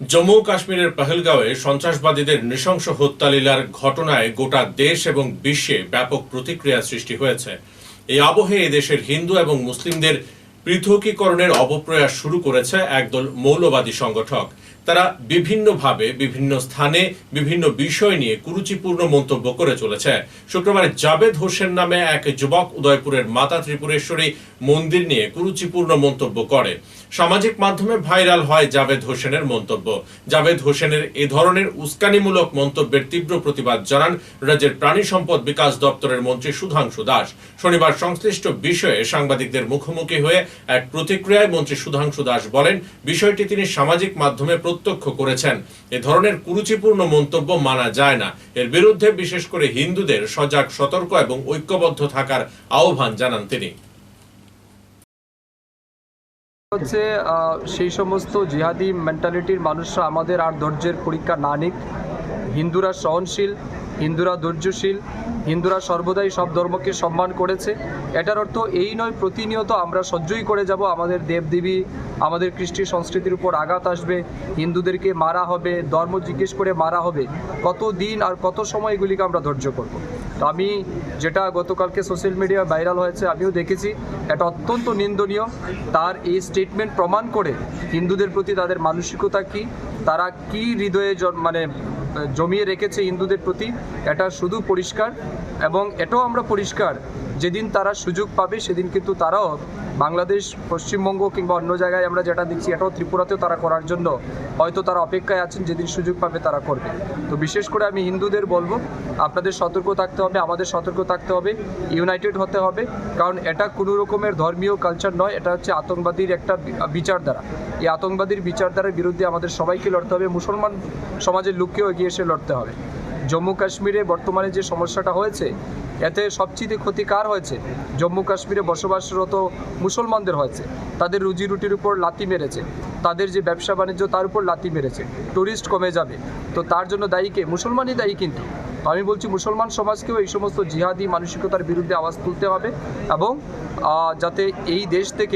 জম্মু কাশ্মীরের পহেলগাঁওয়ে সন্ত্রাসবাদীদের নৃশংস হত্যালীলার ঘটনায় গোটা দেশ এবং বিশ্বে ব্যাপক প্রতিক্রিয়া সৃষ্টি হয়েছে। এই আবহে এদেশের হিন্দু এবং মুসলিমদের পৃথকীকরণের অপপ্রয়াস শুরু করেছে একদল মৌলবাদী সংগঠক। তারা বিভিন্নভাবে বিভিন্ন স্থানে বিভিন্ন বিষয় নিয়ে কুরুচিপূর্ণ মন্তব্য করে চলেছে। শুক্রবার জাবেদ হোসেন নামে এক যুবক উদয়পুরের মাতা ত্রিপুরেশ্বরী মন্দির নিয়ে কুরুচিপূর্ণ মন্তব্য করে। সামাজিক মাধ্যমে ভাইরাল হয় জাভেদ হোসেনের মন্তব্য। জাবেদ হোসেনের এ ধরনের উস্কানিমূলক মন্তব্যের তীব্র প্রতিবাদ জানান রাজ্যের প্রাণী সম্পদ বিকাশ দপ্তরের মন্ত্রী সুধাংশু দাস। শনিবার সংশ্লিষ্ট বিষয়ে সাংবাদিকদের মুখোমুখি হয়ে এক প্রতিক্রিয়ায় মন্ত্রী সুধাংশু দাস বলেন, বিষয়টি তিনি সামাজিক মাধ্যমে প্রত্যক্ষ করেছেন। এ ধরনের কুরুচিপূর্ণ মন্তব্য মানা যায় না। এর বিরুদ্ধে বিশেষ করে হিন্দুদের সজাগ, সতর্ক এবং ঐক্যবদ্ধ থাকার আহ্বান জানান তিনি। হচ্ছে সেই সমস্ত জিহাদি মেন্টালিটির মানুষরা আমাদের আর ধৈর্যের পরীক্ষা না নিক। হিন্দুরা সহনশীল হিন্দুরা ধৈর্যশীল, হিন্দুরা সর্বদাই সব ধর্মকে সম্মান করেছে। এটার অর্থ এই নয়, প্রতিনিয়ত আমরা সহ্যই করে যাব, আমাদের দেবদেবী, আমাদের কৃষ্টি সংস্কৃতির উপর আঘাত আসবে, হিন্দুদেরকে মারা হবে, ধর্ম জিজ্ঞেস করে মারা হবে। কত দিন আর কত সময় এগুলিকে আমরা ধৈর্য করব? তো আমি যেটা গতকালকে সোশ্যাল মিডিয়ায় ভাইরাল হয়েছে, আমিও দেখেছি, এটা অত্যন্ত নিন্দনীয়। তার এই স্টেটমেন্ট প্রমাণ করে হিন্দুদের প্রতি তাদের মানসিকতা কি, তারা কি হৃদয়ে মানে জমিয়ে রেখেছে হিন্দুদের প্রতি। এটা শুধু পরিষ্কার এবং এটাও আমরা পরিষ্কার যেদিন তারা সুযোগ পাবে, সেদিন কিন্তু তারাও বাংলাদেশ, পশ্চিমবঙ্গ কিংবা অন্য জায়গায় আমরা যেটা দেখছি, এটাও ত্রিপুরাতেও তারা করার জন্য হয়তো তারা অপেক্ষায় আছেন, যেদিন সুযোগ পাবে তারা করবে। তো বিশেষ করে আমি হিন্দুদের বলব, আপনাদের সতর্ক থাকতে হবে, আমাদের সতর্ক থাকতে হবে, ইউনাইটেড হতে হবে, কারণ এটা কোনো রকমের ধর্মীয় কালচার নয়, এটা হচ্ছে আতঙ্কবাদীর একটা বিচারধারা। এই আতঙ্কবাদীর বিচারধারার বিরুদ্ধে আমাদের সবাইকে লড়তে হবে, মুসলমান সমাজের লোককেও এগিয়ে এসে লড়তে হবে। জম্মু কাশ্মীরে বর্তমানে যে সমস্যাটা হয়েছে এতে সবচেয়ে ক্ষতি কার হয়েছে জম্মু কাশ্মীরে বসবাসরত মুসলমানদের হয়েছে। তাদের রুজি রুটির উপর লাতি মেরেছে। তাদের যে ব্যবসা বাণিজ্য, তার উপর লাতি মেরেছে। টুরিস্ট কমে যাবে। তো তার জন্য দায়ীকে মুসলমানই দায়ী কিন্তু। আমি বলছি মুসলমান সমাজকেও এই সমস্ত জিহাদি মানসিকতার বিরুদ্ধে আওয়াজ তুলতে হবে এবং যাতে এই দেশ থেকে